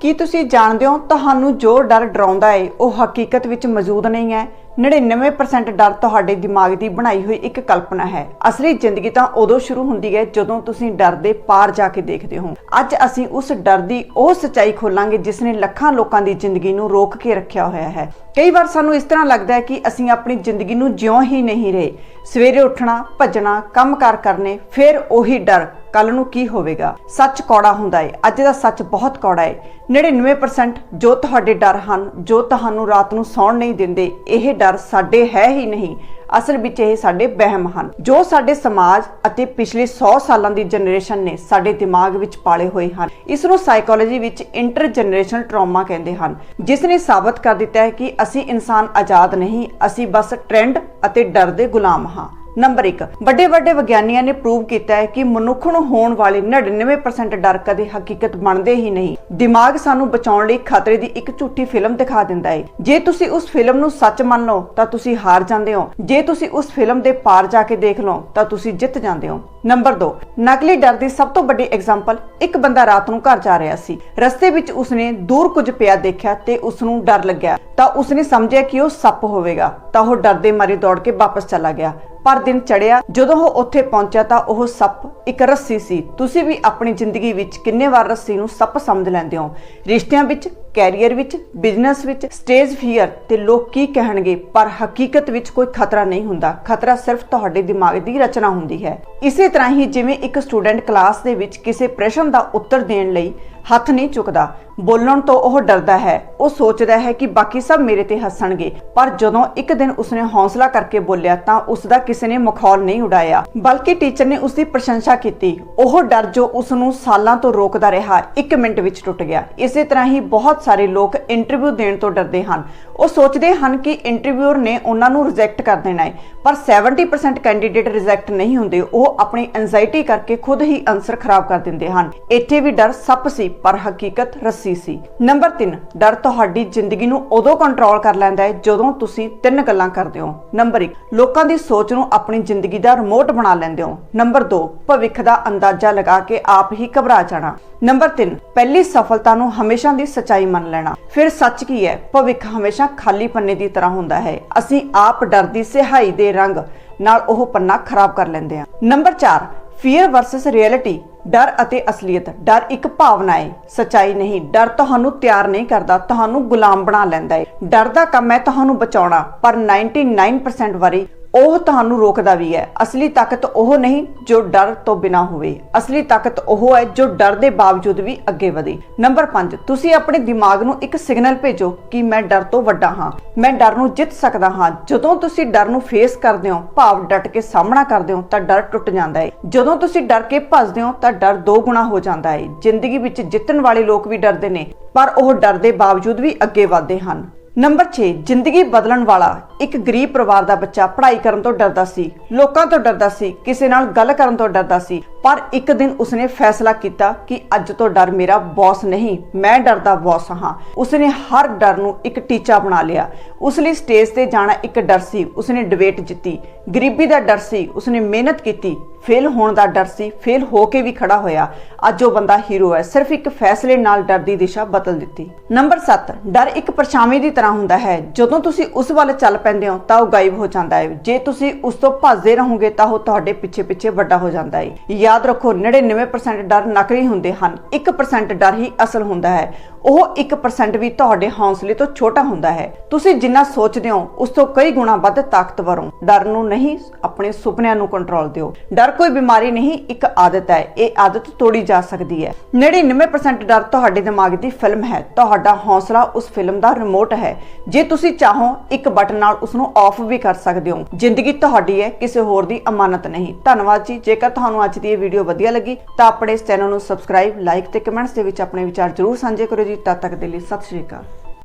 ਕੀ ਤੁਸੀਂ ਜਾਣਦੇ ਹੋ ਤੁਹਾਨੂੰ ਜੋ ਡਰ ਡਰਾਉਂਦਾ ਹੈ ਉਹ ਹਕੀਕਤ ਵਿੱਚ ਮੌਜੂਦ ਨਹੀਂ ਹੈ। 99% ਡਰ ਤੁਹਾਡੇ ਦਿਮਾਗ ਦੀ ਬਣਾਈ ਹੋਈ ਇੱਕ ਕਲਪਨਾ ਹੈ। ਅਸਲੀ ਜ਼ਿੰਦਗੀ ਤਾਂ ਉਦੋਂ ਸ਼ੁਰੂ ਹੁੰਦੀ ਹੈ ਜਦੋਂ ਤੁਸੀਂ ਡਰ ਦੇ ਪਾਰ ਜਾ ਕੇ ਦੇਖਦੇ ਹੋ। ਅੱਜ ਅਸੀਂ ਉਸ ਡਰ ਦੀ ਉਹ ਸੱਚਾਈ ਖੋਲਾਂਗੇ ਜਿਸ ਨੇ ਲੱਖਾਂ ਲੋਕਾਂ ਦੀ ਜ਼ਿੰਦਗੀ ਨੂੰ ਰੋਕ ਕੇ ਰੱਖਿਆ ਹੋਇਆ ਹੈ। ਕਈ ਵਾਰ ਸਾਨੂੰ ਇਸ ਤਰ੍ਹਾਂ ਲੱਗਦਾ ਹੈ ਕਿ ਅਸੀਂ ਆਪਣੀ ਜ਼ਿੰਦਗੀ ਨੂੰ ਜਿਉਂ ਹੀ ਨਹੀਂ ਰਹੇ। ਸਵੇਰੇ ਉੱਠਣਾ, ਭੱਜਣਾ ਕੰਮਕਾਰ ਕਰਨੇ, ਫਿਰ ਉਹੀ ਡਰ। ਕੱਲ ਨੂੰ ਕੀ ਹੋਵੇਗਾ? ਸੱਚ ਕੌੜਾ ਹੁੰਦਾ ਏ। ਅੱਜ ਦਾ ਸੱਚ ਬਹੁਤ ਕੌੜਾ ਹੈ 99% ਜੋ ਤੁਹਾਡੇ ਡਰ ਹਨ, ਜੋ ਤੁਹਾਨੂੰ ਰਾਤ ਨੂੰ ਸੌਣ ਨਹੀਂ ਦਿੰਦੇ, ਇਹ ਡਰ ਸਾਡੇ ਹੈ ਹੀ ਨਹੀਂ। ਅਸਲ ਵਿੱਚ ਇਹ ਸਾਡੇ ਵਹਿਮ ਹਨ। ਜੋ ਸਾਡੇ ਸਮਾਜ ਅਤੇ ਪਿਛਲੇ 100 ਸਾਲਾਂ ਦੀ ਜਨਰੇਸ਼ਨ ਨੇ ਸਾਡੇ ਦਿਮਾਗ ਵਿੱਚ ਪਾਲੇ ਹੋਏ ਹਨ ਇਸ ਨੂੰ ਸਾਈਕੋਲੋਜੀ ਵਿੱਚ ਇੰਟਰ ਜਨਰੇਸ਼ਨਲ ਟਰਾਮਾ ਕਹਿੰਦੇ ਹਨ। ਜਿਸ ਨੇ ਸਾਬਤ ਕਰ ਦਿੱਤਾ ਹੈ ਕਿ ਅਸੀਂ ਇਨਸਾਨ ਆਜ਼ਾਦ ਨਹੀਂ, ਅਸੀਂ ਬਸ ਟ੍ਰੈਂਡ ਅਤੇ ਡਰ ਦੇ ਗੁਲਾਮ ਹਾਂ। ਨੰਬਰ 1 ਵੱਡੇ ਵੱਡੇ ਵਿਗਿਆਨੀਆਂ ਨੇ ਪ੍ਰੂਵ ਕੀਤਾ ਹੈ ਕਿ ਮਨੁੱਖ ਨੂੰ ਹੋਣ ਵਾਲੇ 99% ਡਰ ਕਦੇ ਹਕੀਕਤ ਬਣਦੇ ਹੀ ਨਹੀਂ। ਦਿਮਾਗ ਸਾਨੂੰ ਬਚਾਉਣ ਲਈ ਖਤਰੇ ਦੀ ਇੱਕ ਝੂਠੀ ਫਿਲਮ ਦਿਖਾ ਦਿੰਦਾ ਹੈ। ਜੇ ਤੁਸੀਂ ਉਸ ਫਿਲਮ ਨੂੰ ਸੱਚ ਮੰਨ ਲਓ, ਤਾਂ ਤੁਸੀਂ ਹਾਰ ਜਾਂਦੇ ਹੋ। ਜੇ ਤੁਸੀਂ ਉਸ ਫਿਲਮ ਦੇ ਪਾਰ ਜਾ ਕੇ ਦੇਖ ਲਓ, ਤਾਂ ਤੁਸੀਂ ਜਿੱਤ ਜਾਂਦੇ ਹੋ। ਨੰਬਰ 2 ਨਕਲੀ ਡਰ ਦੀ ਸਭ ਤੋਂ ਵੱਡੀ ਐਗਜ਼ਾਮਪਲ ਇੱਕ ਬੰਦਾ ਰਾਤ ਨੂੰ ਘਰ ਜਾ ਰਿਹਾ ਸੀ। ਰਸਤੇ ਵਿੱਚ ਉਸਨੇ ਦੂਰ ਕੁਝ ਪਿਆ ਦੇਖਿਆ ਤੇ ਉਸ ਨੂੰ ਡਰ ਲੱਗਿਆ। ਤਾਂ ਉਸਨੇ ਸਮਝਿਆ ਕਿ ਉਹ ਸੱਪ ਹੋਵੇਗਾ। ਤਾਂ ਉਹ ਡਰਦੇ ਮਾਰੇ ਦੌੜ ਕੇ ਵਾਪਸ ਚਲਾ ਗਿਆ। ਪਰ ਦਿਨ ਚੜਿਆ ਜਦੋਂ ਉਹ ਉੱਥੇ ਪਹੁੰਚਿਆ ਤਾਂ ਉਹ ਸੱਪ ਇੱਕ ਰੱਸੀ ਸੀ। ਤੁਸੀਂ ਵੀ ਆਪਣੀ ਜ਼ਿੰਦਗੀ ਵਿੱਚ ਕਿੰਨੇ ਵਾਰ ਰੱਸੀ ਨੂੰ ਸੱਪ ਸਮਝ ਲੈਂਦੇ ਹੋ। ਰਿਸ਼ਤਿਆਂ ਵਿੱਚ ਕੈਰੀਅਰ ਵਿੱਚ, ਬਿਜ਼ਨਸ ਵਿੱਚ, ਸਟੇਜ ਫੀਅਰ ਤੇ ਲੋਕ ਕੀ ਕਹਿਣਗੇ? ਪਰ ਹਕੀਕਤ ਵਿੱਚ ਕੋਈ ਖਤਰਾ ਨਹੀਂ ਹੁੰਦਾ। ਖਤਰਾ ਸਿਰਫ ਤੁਹਾਡੇ ਦਿਮਾਗ ਦੀ ਰਚਨਾ ਹੁੰਦੀ ਹੈ। ਇਸੇ ਤਰ੍ਹਾਂ ਹੀ ਜਿਵੇਂ ਇੱਕ ਸਟੂਡੈਂਟ ਕਲਾਸ ਦੇ ਵਿੱਚ ਕਿਸੇ ਪ੍ਰਸ਼ਨ ਦਾ ਉੱਤਰ ਦੇਣ ਲਈ ਹੱਥ ਨਹੀਂ ਚੁੱਕਦਾ, ਬੋਲਣ ਤੋਂ ਉਹ ਡਰਦਾ ਹੈ। ਉਹ ਸੋਚਦਾ ਹੈ ਕਿ ਬਾਕੀ ਸਭ ਮੇਰੇ ਤੇ ਹੱਸਣਗੇ। ਪਰ ਜਦੋਂ ਇੱਕ ਦਿਨ ਉਸਨੇ ਹੌਸਲਾ ਕਰਕੇ ਬੋਲਿਆ, ਤਾਂ ਉਸ ਦਾ ਕਿਸੇ ਨੇ ਮਖੌਲ ਨਹੀਂ ਉਡਾਇਆ। ਬਲਕਿ ਟੀਚਰ ਨੇ ਉਸ ਦੀ ਪ੍ਰਸ਼ੰਸਾ ਕੀਤੀ। ਉਹ ਡਰ ਜੋ ਉਸ ਨੂੰ ਸਾਲਾਂ ਤੋਂ ਰੋਕਦਾ ਰਿਹਾ 1 ਮਿੰਟ ਵਿੱਚ ਟੁੱਟ ਗਿਆ। ਇਸੇ ਤਰ੍ਹਾਂ ਹੀ ਬਹੁਤ ਸਾਰੇ ਲੋਕ ਇੰਟਰਵਿਊ ਦੇਣ ਤੋਂ ਡਰਦੇ ਹਨ। ਉਹ ਸੋਚਦੇ ਹਨ ਕਿ ਇੰਟਰਵਿਊਅਰ ਨੇ ਉਹਨਾਂ ਨੂੰ ਰਿਜੈਕਟ ਕਰ ਦੇਣਾ ਹੈ। ਪਰ 70% ਕੈਂਡੀਡੇਟ ਰਿਜੈਕਟ ਨਹੀਂ ਹੁੰਦੇ। ਉਹ ਆਪਣੀ ਐਂਜ਼ਾਈਟੀ ਕਰਕੇ ਖੁਦ ਹੀ ਆਨਸਰ ਖਰਾਬ ਕਰ ਦਿੰਦੇ ਹਨ। ਇੱਥੇ ਵੀ ਡਰ ਸੱਪ ਸੀ, ਪਰ ਹਕੀਕਤ ਰੱਸੀ ਸੀ। ਨੰਬਰ 3 ਡਰ ਤੁਹਾਡੀ ਜ਼ਿੰਦਗੀ ਨੂੰ ਉਦੋਂ ਕੰਟਰੋਲ ਕਰ ਲੈਂਦਾ ਹੈ ਜਦੋਂ ਤੁਸੀਂ ਤਿੰਨ ਗੱਲਾਂ ਕਰਦੇ ਹੋ। ਨੰਬਰ 1 ਲੋਕਾਂ ਦੀ ਸੋਚ ਨੂੰ ਆਪਣੀ ਜ਼ਿੰਦਗੀ ਦਾ ਰਿਮੋਟ ਬਣਾ ਲੈਂਦੇ ਹੋ। ਨੰਬਰ 2 ਭਵਿੱਖ ਦਾ ਅੰਦਾਜ਼ਾ ਲਗਾ ਕੇ ਆਪ ਹੀ ਘਬਰਾ ਜਾਣਾ। ਨੰਬਰ 3 ਪਹਿਲੀ ਸਫਲਤਾ ਨੂੰ ਹਮੇਸ਼ਾ ਦੀ ਸਚਾਈ ਮੰਨ ਲੈਣਾ। ਫਿਰ ਸੱਚ ਕੀ ਹੈ? ਭਵਿੱਖ ਹਮੇਸ਼ਾ ਖਾਲੀ ਪੰਨੇ ਦੀ ਤਰ੍ਹਾਂ ਹੁੰਦਾ ਹੈ। ਅਸੀਂ ਆਪ ਡਰ ਦੀ ਸਿਹਾਈ ਦੇ ਰੰਗ ਨਾਲ ਉਹ ਪੰਨਾ ਖਰਾਬ ਕਰ ਲੈਂਦੇ ਹਾਂ। ਨੰਬਰ 4 ਫੀਅਰ ਵਰਸਸ ਰਿਐਲਿਟੀ ਡਰ ਅਤੇ ਅਸਲੀਅਤ। ਡਰ ਇੱਕ ਭਾਵਨਾ ਹੈ। ਸਚਾਈ ਨਹੀਂ, ਡਰ ਤੁਹਾਨੂੰ ਤਿਆਰ ਨਹੀਂ ਕਰਦਾ, ਤੁਹਾਨੂੰ ਗੁਲਾਮ ਬਣਾ ਲੈਂਦਾ ਹੈ। ਡਰ ਦਾ ਕੰਮ ਹੈ ਤੁਹਾਨੂੰ ਬਚਾਉਣਾ, ਪਰ 99% ਵਾਰੀ ਉਹ ਤੁਹਾਨੂੰ ਰੋਕਦਾ ਵੀ ਹੈ। ਅਸਲੀ ਤਾਕਤ ਉਹ ਨਹੀਂ ਜੋ ਡਰ ਤੋਂ ਬਿਨਾ ਹੋਵੇ। ਅਸਲੀ ਤਾਕਤ ਉਹ ਹੈ ਜੋ ਡਰ ਦੇ ਬਾਵਜੂਦ ਵੀ ਅੱਗੇ ਵਧੇ। ਨੰਬਰ 5 ਤੁਸੀਂ ਆਪਣੇ ਦਿਮਾਗ ਨੂੰ ਇੱਕ ਸਿਗਨਲ ਭੇਜੋ ਕਿ ਮੈਂ ਡਰ ਤੋਂ ਵੱਡਾ ਹਾਂ। ਮੈਂ ਡਰ ਨੂੰ ਜਿੱਤ ਸਕਦਾ ਹਾਂ। ਜਦੋਂ ਤੁਸੀਂ ਡਰ ਨੂੰ ਫੇਸ ਕਰਦੇ ਹੋ, ਭਾਵ ਡਟ ਕੇ ਸਾਹਮਣਾ ਕਰਦੇ ਹੋ, ਤਾਂ ਡਰ ਟੁੱਟ ਜਾਂਦਾ ਹੈ। ਜਦੋਂ ਤੁਸੀਂ ਡਰ ਕੇ ਭੱਜਦੇ ਹੋ, ਤਾਂ ਡਰ ਦੋ ਗੁਣਾ ਹੋ ਜਾਂਦਾ ਹੈ। ਜ਼ਿੰਦਗੀ ਵਿੱਚ ਜਿੱਤਣ ਵਾਲੇ ਲੋਕ ਵੀ ਡਰਦੇ ਨੇ, ਪਰ ਉਹ ਡਰ ਦੇ ਬਾਵਜੂਦ ਵੀ ਅੱਗੇ ਵਧਦੇ ਹਨ। ਨੰਬਰ 6 ਜ਼ਿੰਦਗੀ ਬਦਲਣ ਵਾਲਾ ਇੱਕ ਗਰੀਬ ਪਰਿਵਾਰ ਦਾ ਬੱਚਾ ਪੜ੍ਹਾਈ ਕਰਨ ਤੋਂ ਡਰਦਾ ਸੀ, ਲੋਕਾਂ ਤੋਂ ਡਰਦਾ ਸੀ, ਕਿਸੇ ਨਾਲ ਗੱਲ ਕਰਨ ਤੋਂ ਡਰਦਾ ਸੀ, ਪਰ ਇੱਕ ਦਿਨ ਉਸਨੇ ਫੈਸਲਾ ਕੀਤਾ ਕਿ ਅੱਜ ਤੋਂ ਡਰ ਮੇਰਾ ਬੌਸ ਨਹੀਂ, ਮੈਂ ਡਰ ਬੌਸ ਹਾਂ। ਉਸਨੇ ਹਰ ਡਰ ਨੂੰ ਇੱਕ ਟੀਚਾ ਬਣਾ ਲਿਆ। ਉਸ ਲਈ ਸਟੇਜ ਤੇ ਜਾਣਾ ਇੱਕ ਡਰ ਸੀ, ਉਸਨੇ ਡਿਬੇਟ ਜਿੱਤੀ। ਗਰੀਬੀ ਦਾ ਡਰ ਸੀ, ਉਸਨੇ ਮਿਹਨਤ ਕੀਤੀ, ਫੇਲ ਹੋਣ ਦਾ ਡਰ ਸੀ, ਫੇਲ ਹੋ ਕੇ ਵੀ ਖੜਾ ਹੋਇਆ। ਅੱਜ ਉਹ ਬੰਦਾ ਹੀਰੋ ਹੈ, ਸਿਰਫ ਇੱਕ ਫੈਸਲੇ ਨਾਲ ਡਰ ਦੀ ਦਿਸ਼ਾ ਬਦਲ ਦਿੱਤੀ। ਨੰਬਰ 7 ਡਰ ਇੱਕ ਪਰਛਾਵੇਂ ਦੀ ਤਰ੍ਹਾਂ ਹੁੰਦਾ ਹੈ। ਜਦੋਂ ਤੁਸੀਂ ਉਸ ਵੱਲ ਚੱਲ ਪੈਂਦੇ ਹੋ ਤਾਂ ਉਹ ਗਾਇਬ ਹੋ ਜਾਂਦਾ ਹੈ। ਜੇ ਤੁਸੀਂ ਉਸ ਤੋਂ ਭੱਜਦੇ ਰਹੋਗੇ ਤਾਂ ਉਹ ਤੁਹਾਡੇ ਪਿੱਛੇ ਪਿੱਛੇ ਵੱਡਾ ਹੋ ਜਾਂਦਾ ਹੈ। ਯਾਦ ਰੱਖੋ 99% ਡਰ ਨਕਲੀ ਹੁੰਦੇ ਹਨ। 1% ਡਰ ਹੀ ਅਸਲ ਹੁੰਦਾ ਹੈ। ਉਹ 1% ਵੀ ਤੁਹਾਡੇ ਹੌਸਲੇ ਤੋਂ ਛੋਟਾ ਹੁੰਦਾ ਹੈ। ਤੁਸੀਂ ਜਿੰਨਾ ਸੋਚਦੇ ਹੋ, ਉਸ ਤੋਂ ਕਈ ਗੁਣਾ ਵੱਧ ਤਾਕਤਵਰ ਹੋ। ਡਰ ਨੂੰ ਨਹੀਂ, ਆਪਣੇ ਸੁਪਨਿਆਂ ਨੂੰ ਕੰਟਰੋਲ ਦਿਓ। ਡਰ ਕੋਈ ਬਿਮਾਰੀ ਨਹੀਂ, ਇੱਕ ਆਦਤ ਹੈ। ਇਹ ਆਦਤ ਤੋੜੀ ਜਾ ਸਕਦੀ ਹੈ। 99% ਡਰ ਤੁਹਾਡੇ ਦਿਮਾਗ ਦੀ ਫਿਲਮ ਹੈ। ਤੁਹਾਡਾ ਹੌਸਲਾ ਉਸ ਫਿਲਮ ਦਾ ਰਿਮੋਟ ਹੈ। ਜੇ ਤੁਸੀਂ ਚਾਹੋ, ਇੱਕ ਬਟਨ ਨਾਲ ਉਸ ਨੂੰ ਆਫ ਵੀ ਕਰ ਸਕਦੇ ਹੋ। ਜ਼ਿੰਦਗੀ ਤੁਹਾਡੀ ਹੈ, ਕਿਸੇ ਹੋਰ ਦੀ ਅਮਾਨਤ ਨਹੀਂ। ਧੰਨਵਾਦ ਜੀ। ਜੇਕਰ ਤੁਹਾਨੂੰ ਅੱਜ ਦੀ ਇਹ ਵੀਡੀਓ ਵਧੀਆ ਲੱਗੀ, ਤਾਂ ਆਪਣੇ ਇਸ ਚੈਨਲ ਨੂੰ ਸਬਸਕ੍ਰਾਈਬ ਲਾਈਕ ਤੇ ਕਮੈਂਟਸ ਦੇ ਵਿੱਚ ਆਪਣੇ ਵਿਚਾਰ ਜ਼ਰੂਰ ਸਾਂਝੇ ਕਰੋ ਜੀ। ਤਦ ਤੱਕ ਦੇ ਲਈ ਸਤਿ ਸ਼੍ਰੀ ਅਕਾਲ।